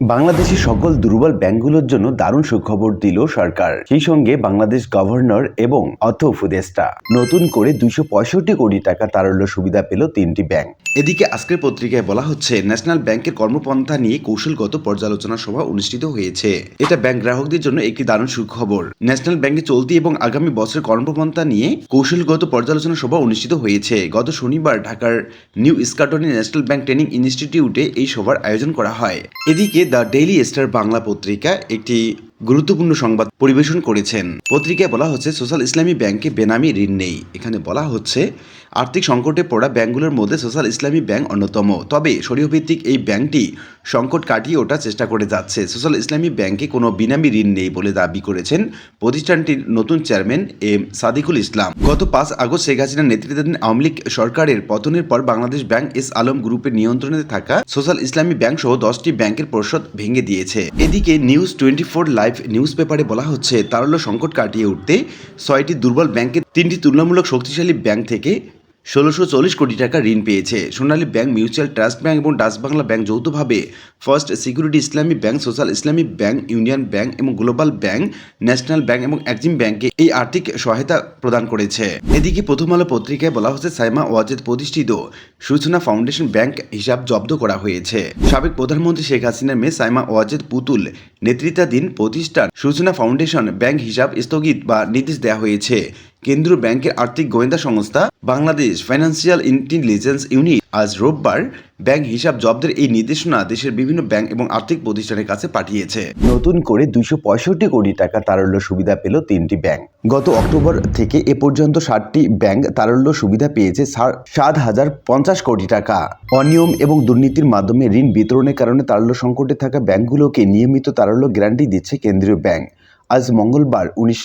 বাংলাদেশের সকল দুর্বল ব্যাংকগুলোর জন্য দারুণ সুখবর দিল সরকার। সেই সঙ্গে বাংলাদেশ গভর্নর এবং অর্থ উপদেষ্টা। নতুন করে দুইশো পঁয়ষট্টি কোটি টাকা তারল্য সুবিধা পেল তিনটি ব্যাংক। এদিকে আজকের পত্রিকায় বলা হচ্ছে, ন্যাশনাল ব্যাংকের কর্মপন্থা নিয়ে কৌশলগত পর্যালোচনা সভা অনুষ্ঠিত হয়েছে। এটা ব্যাংক গ্রাহকদের জন্য একটি দারুণ সুখবর। ন্যাশনাল ব্যাংকে চলতি এবং আগামী বছরের কর্মপন্থা নিয়ে কৌশলগত পর্যালোচনা সভা অনুষ্ঠিত হয়েছে। গত শনিবার ঢাকার নিউ ইস্কাটনে ন্যাশনাল ব্যাংক ট্রেনিং ইনস্টিটিউটে এই সভার আয়োজন করা হয়। এদিকে দ্য ডেইলি স্টার বাংলা পত্রিকা একটি গুরুত্বপূর্ণ সংবাদ পরিবেশন করেছেন। পত্রিকায় বলা হচ্ছে, সোশ্যাল ইসলামী ব্যাংকে বেনামি ঋণ নেই। এখানে বলা হচ্ছে, আর্থিক সংকটে পড়া ব্যাংকগুলোর মধ্যে সোশ্যাল ইসলামী ব্যাংক অন্যতম। তবে সরিয়ভিত্তিক এই ব্যাংকটি সংকট কাটিয়ে ওঠার চেষ্টা করে যাচ্ছে। সোশ্যাল ইসলামী ব্যাংকে কোনো বিনামি ঋণ নেই বলে দাবি করেছেন প্রতিষ্ঠানটির নতুন চেয়ারম্যান এম সাদিকুল ইসলাম। গত পাঁচ আগস্ট শেখ হাসিনার নেতৃত্বাধীন আওয়ামী লীগ সরকারের পতনের পর বাংলাদেশ ব্যাংক এস আলম গ্রুপের নিয়ন্ত্রণে থাকা সোশ্যাল ইসলামী ব্যাংক সহ দশটি ব্যাংকের পরিষদ ভেঙে দিয়েছে। এদিকে news twenty four live news পেপারে বলা হচ্ছে, তারল্য সংকট কাটিয়ে উঠতে ছয়টি দুর্বল ব্যাংকের তিনটি তুলনামূলক শক্তিশালী ব্যাংক থেকে ষোলোশো চল্লিশ কোটি টাকা ঋণ পেয়েছে। Sonali Bank, Mutual Trust Bank এবং ডাচ বাংলা ব্যাংক যৌথভাবে First Security Islami Bank, Social Islami Bank, Union Bank এবং গ্লোবাল ব্যাংক, ন্যাশনাল ব্যাংক এবং এক্সিম ব্যাংকে এই আর্থিক সহায়তা প্রদান করেছে। এদিকে প্রথম আলো পত্রিকায় বলা হচ্ছে, সাইমা ওয়াজেদ প্রতিষ্ঠিত সূচনা ফাউন্ডেশন ব্যাংক হিসাব জব্দ করা হয়েছে। সাবেক প্রধানমন্ত্রী শেখ হাসিনার মেয়ে সাইমা ওয়াজেদ পুতুল নেতৃত্বাধীন প্রতিষ্ঠান সূচনা ফাউন্ডেশন ব্যাংক হিসাব স্থগিত বা নির্দেশ দেওয়া হয়েছে। কেন্দ্রীয় ব্যাংকের আর্থিক গোয়েন্দা সংস্থা বাংলাদেশ ফাইন্যান্সিয়াল ইন্টেলিজেন্স ইউনিট আজ রোববার ব্যাংক হিসাব জব্দের এই নির্দেশনা দেশের বিভিন্ন ব্যাংক এবং আর্থিক প্রতিষ্ঠানের কাছে পাঠিয়েছে। নতুন করে দুইশো পঁয়ষট্টি কোটি টাকা তারল্য সুবিধা পেল তিনটি ব্যাংক। গত অক্টোবর থেকে এ পর্যন্ত ষাটটি ব্যাংক তারল্য সুবিধা পেয়েছে সাত হাজার পঞ্চাশ কোটি টাকা। অনিয়ম এবং দুর্নীতির মাধ্যমে ঋণ বিতরণের কারণে তারল্য সংকটে থাকা ব্যাংকগুলোকে নিয়মিত তারল্য গ্যারান্টি দিচ্ছে কেন্দ্রীয় ব্যাংক। আজ মঙ্গলবার উনিশ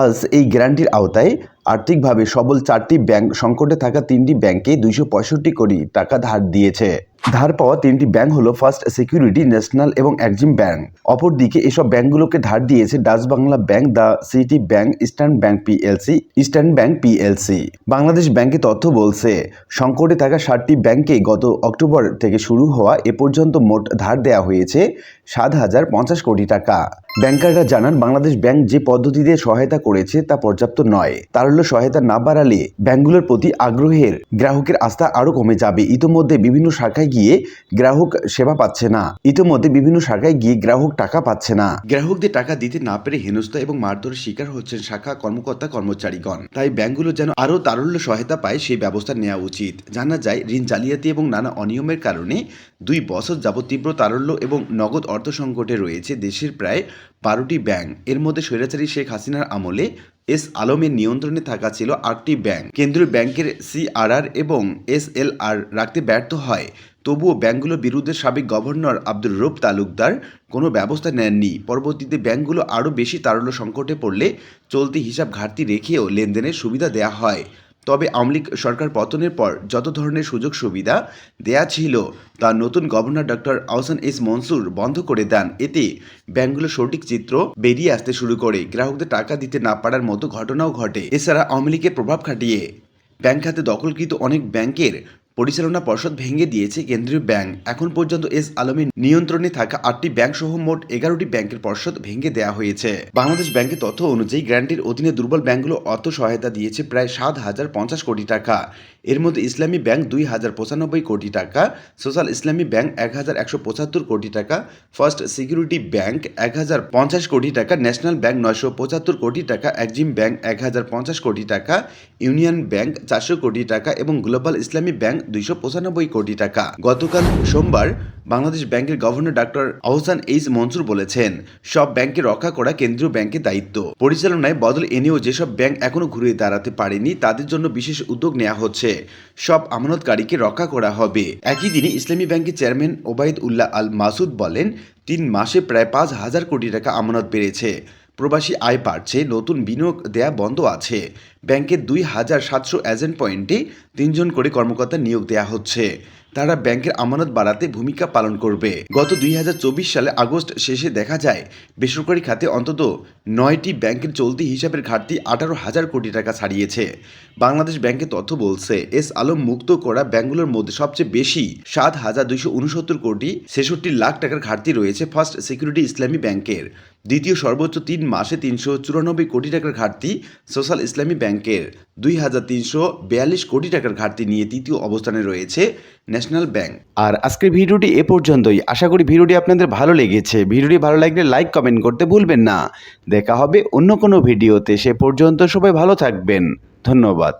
আজ এই গ্যারান্টির আওতায় আর্থিকভাবে সবল চারটি ব্যাংক, সংকটে থাকা তিনটি ব্যাংকে দুইশো পঁয়ষট্টি কোটি টাকা ধার দিয়েছে। ধার পাওয়া তিনটি ব্যাংক হলো ফার্স্ট সিকিউরিটি, ন্যাশনাল এবং এক্সিম ব্যাংক। অপরদিকে এসব ব্যাংকগুলোকে ধার দিয়েছে Dutch Bangla Bank, the City Bank, Eastern Bank PLC, Eastern Bank PLC. Bangladesh ব্যাংকে তথ্য বলছে, সংকটে থাকা ষাটটি ব্যাংকে গত অক্টোবর থেকে শুরু হওয়া এ পর্যন্ত মোট ধার দেওয়া হয়েছে সাত হাজার পঞ্চাশ কোটি টাকা। ব্যাংকাররা জানান, বাংলাদেশ ব্যাংক যে পদ্ধতি দিয়ে সহায়তা করেছে তা পর্যাপ্ত নয়। তারল্য সহায়তা না বাড়ালে ব্যাংকগুলোর প্রতি আগ্রহের গ্রাহকের আস্থা আরও কমে যাবে। ইতোমধ্যে বিভিন্ন শাখায় গিয়ে গ্রাহক সেবা পাচ্ছে না। ইতোমধ্যে বিভিন্ন শাখায় গিয়ে গ্রাহক টাকা পাচ্ছে না। গ্রাহকদের টাকা দিতে না পেরে হেনস্থা এবং মারধরের শিকার হচ্ছেন শাখা কর্মকর্তা কর্মচারীগণ। তাই ব্যাংকগুলো যেন আরও তারল্য সহায়তা পায়, সেই ব্যবস্থা নেওয়া উচিত। জানা যায়, ঋণ জালিয়াতি এবং নানা অনিয়মের কারণে দুই বছর যাবৎ তীব্র তারল্য এবং নগদ অর্থ সংকটে রয়েছে দেশের প্রায় বারোটি ব্যাংক। এর মধ্যে স্বৈরাচারী শেখ হাসিনার আমলে এস আলমের নিয়ন্ত্রণে থাকা ছিল আটটি ব্যাংক। কেন্দ্রীয় ব্যাংকের সিআরআর এবং এসএলআর রাখতে ব্যর্থ হয়। তবুও ব্যাংকগুলোর বিরুদ্ধে সাবেক গভর্নর আব্দুর রূপ তালুকদার কোনো ব্যবস্থা নেননি। পরবর্তীতে ব্যাংকগুলো আরও বেশি তারল্য সংকটে পড়লে চলতি হিসাব ঘাটতি রেখেও লেনদেনের সুবিধা দেয়া হয়। তবে আওয়ামী লীগ সরকার পতনের পর যত ধরনের সুযোগ সুবিধা দেয়া ছিল, তা নতুন governor doctor Ahsan S Mansur বন্ধ করে দেন। এতে ব্যাংকগুলোর সঠিক চিত্র বেরিয়ে আসতে শুরু করে। গ্রাহকদের টাকা দিতে না পারার মতো ঘটনাও ঘটে। এছাড়া আওয়ামী লীগের প্রভাব খাটিয়ে ব্যাংক খাতে দখলকৃত অনেক ব্যাংকের পরিচালনা পর্ষদ ভেঙে দিয়েছে কেন্দ্রীয় ব্যাংক। এখন পর্যন্ত এস আলমের নিয়ন্ত্রণে থাকা আটটি ব্যাংক সহ মোট এগারোটি ব্যাংকের পর্ষদ ভেঙে দেওয়া হয়েছে। বাংলাদেশ ব্যাংকের তথ্য অনুযায়ী গ্র্যান্টের অধীনে দুর্বল ব্যাংকগুলো অর্থ সহায়তা দিয়েছে প্রায় সাত হাজার পঞ্চাশ কোটি টাকা। এর মধ্যে ইসলামী ব্যাংক দুই হাজার পঁচানব্বই কোটি টাকা, সোশ্যাল ইসলামী ব্যাংক এক হাজার একশো পঁচাত্তর কোটি টাকা, ফার্স্ট সিকিউরিটি ব্যাংক এক হাজার পঞ্চাশ কোটি টাকা, ন্যাশনাল ব্যাংক নয়শো পঁচাত্তর কোটি টাকা, একজিম ব্যাংক এক হাজার পঞ্চাশ কোটি টাকা, ইউনিয়ন ব্যাংক চারশো কোটি টাকা এবং গ্লোবাল ইসলামী ব্যাংক দুইশো পঁচানব্বই কোটি টাকা। গতকাল সোমবার বাংলাদেশ ব্যাংকের governor doctor Ahsan H Mansur বলেছেন, সব ব্যাংকে রক্ষা করা কেন্দ্রীয় ব্যাংকের দায়িত্ব। পরিচালনায় বদল এনেও যেসব ব্যাংক এখনও ঘুরে দাঁড়াতে পারেনি, তাদের জন্য বিশেষ উদ্যোগ নেওয়া হচ্ছে। সব আমানতকারীকে রক্ষা করা হবে। একই দিনে ইসলামী ব্যাংকের চেয়ারম্যান ওবায়দ উল্লাহ আল মাসুদ বলেন, তিন মাসে প্রায় পাঁচ হাজার কোটি টাকা আমানত বেড়েছে। প্রবাসী আয় বাড়ছে, নতুন বিনিয়োগ দেয়া বন্ধ আছে। ব্যাংকের দুই হাজার সাতশো এজেন্ট পয়েন্টে তিনজন করে কর্মকর্তা নিয়োগ দেওয়া হচ্ছে। তারা ব্যাংকের আমানত বাড়াতে ভূমিকা পালন করবে। গত দুই হাজার চব্বিশ সালে আগস্ট শেষে দেখা যায়, বেসরকারি খাতে অন্তত নয়টি ব্যাংকের চলতি হিসাবের ঘাটতি আঠারো হাজার কোটি টাকা ছাড়িয়েছে। বাংলাদেশ ব্যাংকের তথ্য বলছে, এস আলম মুক্ত করা ব্যাংকগুলোর মধ্যে সবচেয়ে বেশি সাত হাজার দুইশো উনসত্তর কোটি ছেষট্টি লাখ টাকার ঘাটতি রয়েছে ফার্স্ট সিকিউরিটি ইসলামী ব্যাংকের। দ্বিতীয় সর্বোচ্চ তিন মাসে তিনশো চুরানব্বই কোটি টাকার ঘাটতি সোশ্যাল ইসলামী ব্যাংকের। দুই হাজার তিনশো বিয়াল্লিশ কোটি টাকার ঘাটতি নিয়ে তৃতীয় অবস্থানে রয়েছে ন্যাশনাল ব্যাংক। আর আজকের ভিডিওটি এ পর্যন্তই। আশা করি ভিডিওটি আপনাদের ভালো লেগেছে। ভিডিওটি ভালো লাগলে লাইক, কমেন্ট করতে ভুলবেন না। দেখা হবে অন্য কোনো ভিডিওতে। সে পর্যন্ত সবাই ভালো থাকবেন। ধন্যবাদ।